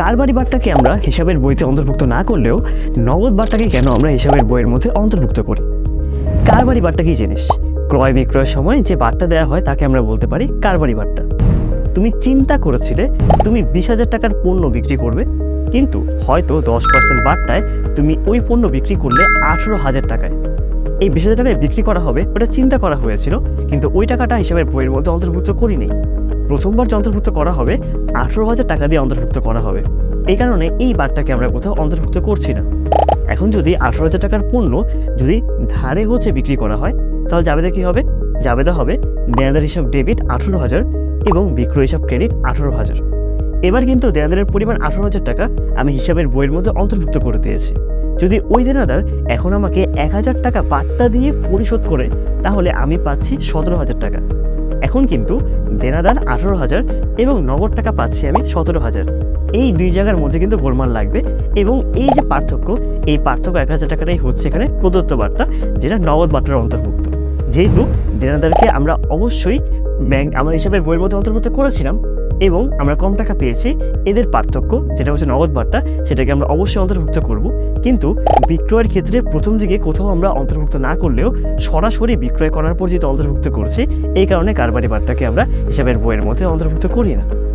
কারবারি বারটাকে আমরা হিসাবের বইতে অন্তর্ভুক্ত না করলেও নগদ বারটাকে কেন আমরা হিসাবের বইয়ের মধ্যে অন্তর্ভুক্ত করি? কারবারি বারটা কি জিনিস? ক্রয় বিক্রয়ের সময় যে বারটা দেওয়া হয় তাকে আমরা বলতে পারি কারবারি বারটা তুমি চিন্তা করেছিলে তুমি বিশ হাজার টাকার পণ্য বিক্রি করবে, কিন্তু হয়তো দশ পার্সেন্ট বার্তায় তুমি ওই পণ্য বিক্রি করলে আঠেরো হাজার টাকায়। এই বিশ হাজার টাকায় বিক্রি করা হবে, ওটা চিন্তা করা হয়েছিল, কিন্তু ওই টাকাটা হিসাবের বইয়ের মধ্যে অন্তর্ভুক্ত করিনি। প্রথমবার যে অন্তর্ভুক্ত করা হবে, আঠেরো হাজার টাকা দিয়ে অন্তর্ভুক্ত করা হবে। এই কারণে এই বারটাকে আমরা কোথাও অন্তর্ভুক্ত করছি না। এখন যদি আঠেরো হাজার টাকার পণ্য যদি ধারে হচ্ছে বিক্রি করা হয়, তাহলে জাবেদা কী হবে? জাবেদা হবে দেনাদার হিসাব ডেবিট আঠেরো হাজার এবং বিক্রয় হিসাব ক্রেডিট আঠেরো হাজার। এবার কিন্তু দেনাদারের পরিমাণ আঠেরো হাজার টাকা আমি হিসাবের বইয়ের মধ্যে অন্তর্ভুক্ত করে দিয়েছি। যদি ওই দেনাদার এখন আমাকে এক হাজার টাকা বার্তা দিয়ে পরিশোধ করে, তাহলে আমি পাচ্ছি সতেরো হাজার টাকা। এখন কিন্তু দেনাদার আঠেরো হাজার এবং নগদ টাকা পাচ্ছি আমি সতেরো হাজার। এই দুই জায়গার মধ্যে কিন্তু গোলমাল লাগবে এবং এই যে পার্থক্য, এই পার্থক্য এক হাজার টাকাটাই হচ্ছে এখানে প্রদত্ত বার্তা, যেটা নগদ বার্তার অন্তর্ভুক্ত। যেহেতু দেনাদারকে আমরা অবশ্যই ব্যাংক, আমার হিসাবে বইয়ের মধ্যে অন্তর্ভুক্ত করেছিলাম এবং আমরা কম টাকা পেয়েছি, এদের পার্থক্য যেটা হচ্ছে নগদ বার্তা, সেটাকে আমরা অবশ্যই অন্তর্ভুক্ত করব। কিন্তু বিক্রয়ের ক্ষেত্রে প্রথম দিকে কোথাও আমরা অন্তর্ভুক্ত না করলেও সরাসরি বিক্রয় করার পর যেহেতু অন্তর্ভুক্ত করছি, এই কারণে কারবারি বার্তাকে আমরা হিসাবের বইয়ের মধ্যে অন্তর্ভুক্ত করি না।